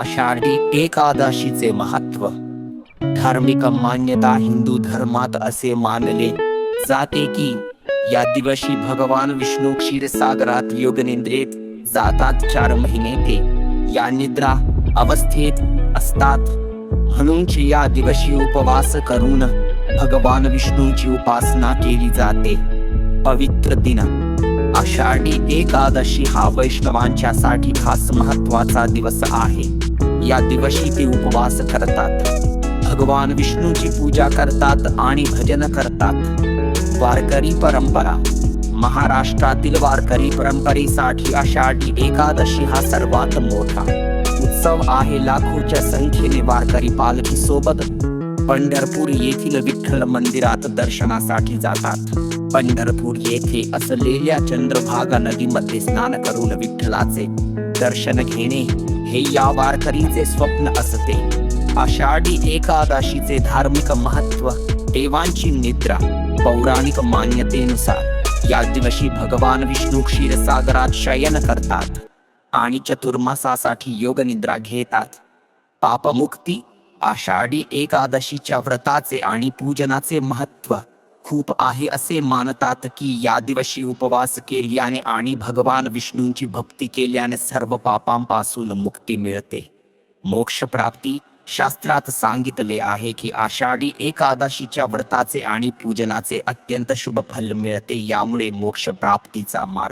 आषाढी एकादशीचे महत्त्व. धार्मिक मान्यता हिंदू धर्मात असे मानले जाते की या दिवशी भगवान विष्णू क्षीरसागरात योगनिद्रेत जातात चार महिने ते. या निद्रा अवस्थेत असतात. म्हणूनच या दिवशी उपवास करून भगवान विष्णूची उपासना केली जाते. पवित्र दिन. आषाढी एकादशी हा वैष्णवांच्या साठी खास महत्त्वाचा दिवस आहे. या दिवशी ते उपवास करतात. भगवान विष्णूची पूजा करतात आणि भजन करतात. वारकरी परंपरा. महाराष्ट्रातील वारकरी परंपरेसाठी आषाढी एकादशी हा सर्वात मोठा उत्सव आहे. लाखोच्या संख्येने वारकरी पालखी सोबत पंढरपूर येथील विठ्ठल मंदिरात दर्शनासाठी जातात. पंढरपूर येथे असलेल्या चंद्रभागा नदीमध्ये स्नान करून विठ्ठलाचे दर्शन घेणे हे या वारकरीचे स्वप्न असते. आषाढी एकादशीचे धार्मिक महत्त्व देवांची निद्रा पौराणिक मान्यतेनुसार. या दिवशी भगवान विष्णू क्षीरसागरात शयन करतात आणि चतुर्मासासाठी योग निद्रा घेतात. पापमुक्ती आषाढी एकादशीच्या व्रताचे आणि पूजनाचे महत्त्व खूप आहे असे मानतात की या दिवशी उपवास केल्याने आणि भगवान विष्णूंची भक्ती केल्याने सर्व पापांपासून मुक्ती मिळते. मोक्ष प्राप्ती शास्त्रात सांगितले आहे की आषाढी एकादशीच्या व्रताचे आणि पूजनाचे अत्यंत शुभ फल मिळते यामुळे मोक्ष प्राप्तीचा मार्ग